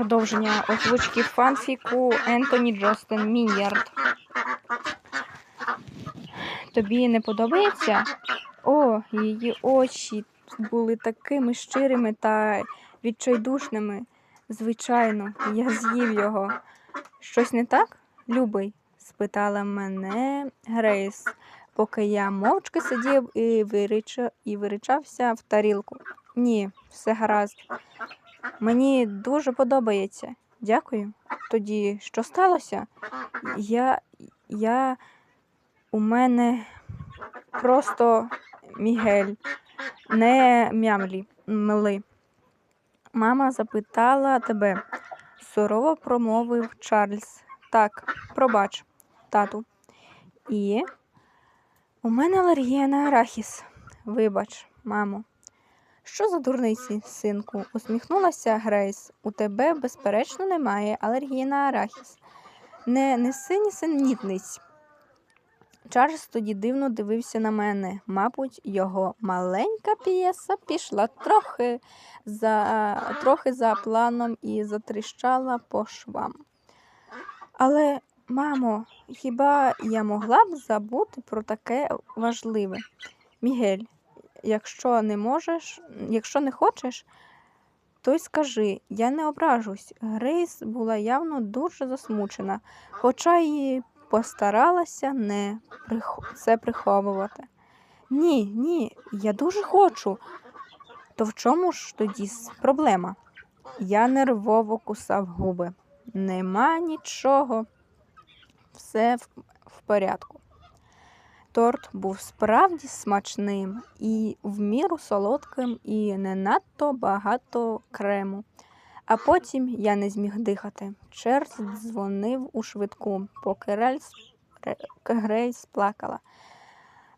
продовження озвучки фанфіку Ентоні Джостин Мінярд. Тобі не подобається? О, її очі були такими щирими та відчайдушними. Звичайно, я з'їв його. Щось не так, любий? спитала мене Грейс, поки я мовчки сидів і, вирича... і виричався в тарілку. Ні, все гаразд. Мені дуже подобається. Дякую. Тоді що сталося? Я. я. У мене просто Мігель, не мямлі, мли. Мама запитала тебе, сурово промовив Чарльз. Так, пробач, тату. І у мене алергія на арахіс. Вибач, мамо. Що за дурниці, синку? усміхнулася Грейс. У тебе, безперечно, немає алергії на арахіс. Не неси нісенітниць. Чарльз тоді дивно дивився на мене. Мабуть, його маленька п'єса пішла трохи за, трохи за планом і затріщала по швам. Але, мамо, хіба я могла б забути про таке важливе? Мігель, якщо не можеш, якщо не хочеш, то й скажи, я не ображусь. Грейс була явно дуже засмучена, хоча й постаралася не це приховувати. Ні, ні, я дуже хочу. То в чому ж тоді проблема? Я нервово кусав губи. Нема нічого. Все в порядку. Торт був справді смачним і в міру солодким, і не надто багато крему. А потім я не зміг дихати. Чарльз дзвонив у швидку, поки Рельс Грейс плакала.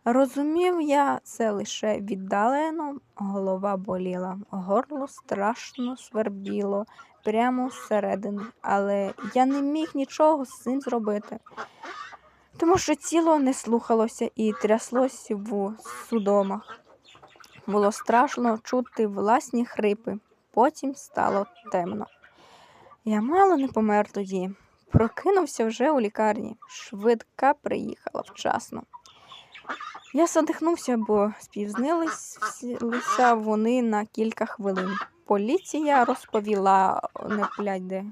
Розумів я це лише віддалено, голова боліла, горло страшно свербіло прямо зсередини, але я не міг нічого з цим зробити, тому що тіло не слухалося і тряслось в судомах. Було страшно чути власні хрипи. Потім стало темно. Я мало не помер тоді. Прокинувся вже у лікарні. Швидка приїхала вчасно. Я задихнувся, бо спізнилися вони на кілька хвилин. Поліція розповіла не блядь, де.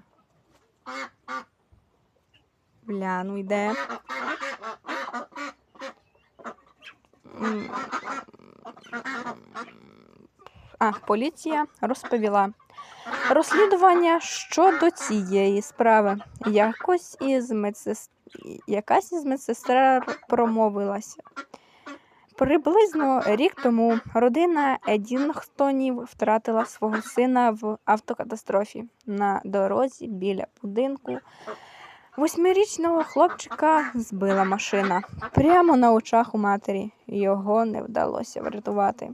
Бля, ну йде. А, поліція розповіла. Розслідування щодо цієї справи. Якось із медсес... Якась із медсестер промовилася. Приблизно рік тому родина Едінгтонів втратила свого сина в автокатастрофі на дорозі біля будинку. Восьмирічного хлопчика збила машина прямо на очах у матері. Його не вдалося врятувати.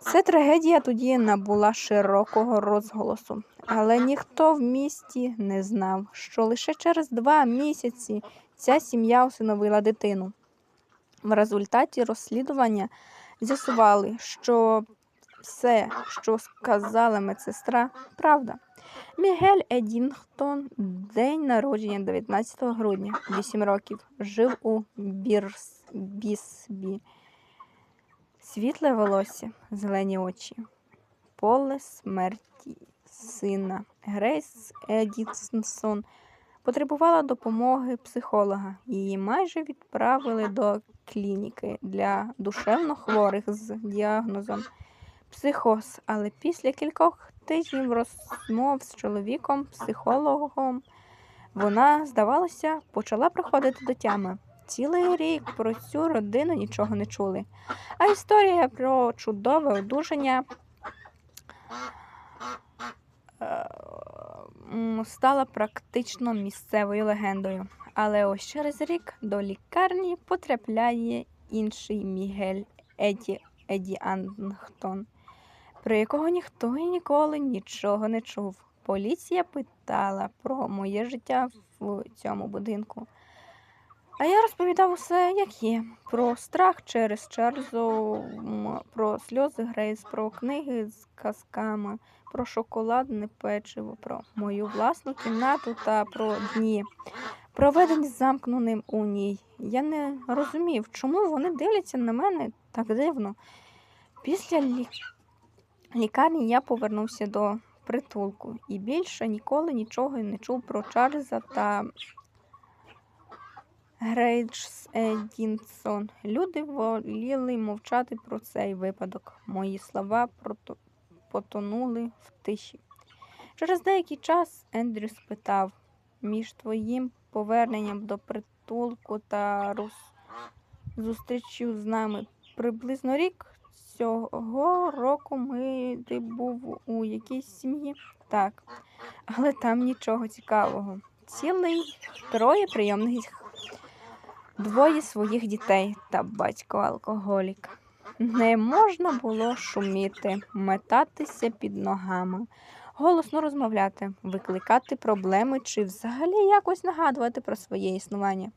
Ця трагедія тоді набула широкого розголосу, але ніхто в місті не знав, що лише через два місяці ця сім'я усиновила дитину. В результаті розслідування з'ясували, що все, що сказала медсестра, правда. Мігель Едінгтон, день народження 19 грудня, 8 років, жив у Бірс... Бісбі. Світле волосся, зелені очі, поле смерті сина. Грейс Едінсон потребувала допомоги психолога. Її майже відправили до клініки для душевно хворих з діагнозом психоз, але після кількох тижнів розмов з чоловіком, психологом, вона, здавалося, почала приходити до тями. Цілий рік про цю родину нічого не чули. А історія про чудове одужання е, стала практично місцевою легендою. Але ось через рік до лікарні потрапляє інший Мігель Еді, Еді Ангтон, про якого ніхто і ніколи нічого не чув. Поліція питала про моє життя в цьому будинку. А я розповідав усе, як є. Про страх через Чарльзу, про сльози Грейс, про книги з казками, про шоколадне печиво, про мою власну кімнату та про дні, проведені замкненим у ній. Я не розумів, чому вони дивляться на мене так дивно. Після лі... лікарні я повернувся до притулку і більше ніколи нічого не чув про Чарльза та Грейдж Едінсон. Люди воліли мовчати про цей випадок. Мої слова потонули в тиші. Через деякий час Ендрю спитав між твоїм поверненням до притулку та роз... зустрічю з нами приблизно рік. Цього року ми ти був у якійсь сім'ї. Так, але там нічого цікавого. Цілий троє прийомних двоє своїх дітей та батько алкоголік. Не можна було шуміти, метатися під ногами, голосно розмовляти, викликати проблеми чи взагалі якось нагадувати про своє існування.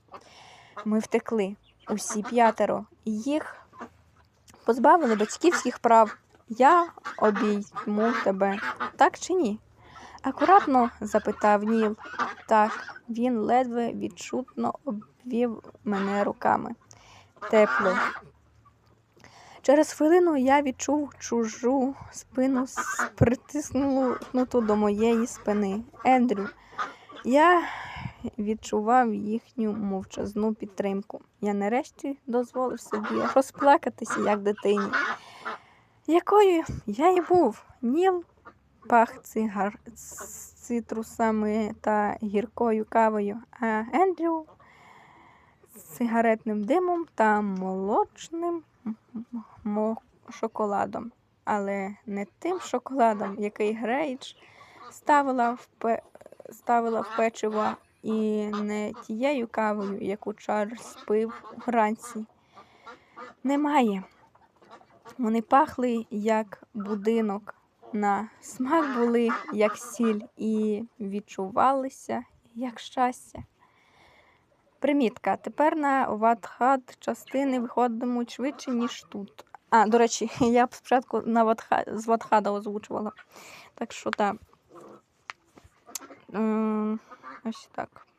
Ми втекли, усі п'ятеро, їх позбавили батьківських прав. Я обійму тебе, так чи ні? Акуратно запитав Ніл. Так, він ледве відчутно обвів мене руками. Тепло. Через хвилину я відчув чужу спину притиснуту до моєї спини. Ендрю, я відчував їхню мовчазну підтримку. Я нарешті дозволив собі розплакатися, як дитині. Якою я і був. Ніл пах цигар з цитрусами та гіркою кавою, а Ендрю з сигаретним димом та молочним шоколадом. Але не тим шоколадом, який Грейдж ставила в, пе... ставила в печиво, і не тією кавою, яку Чарльз пив вранці. Немає. Вони пахли як будинок, на смак були як сіль і відчувалися як щастя. Примітка. Тепер на Ватхад частини виходитимуть швидше, ніж тут. А, до речі, я б спочатку на Ватха... з Ватхада озвучувала. Так що так. Ось так.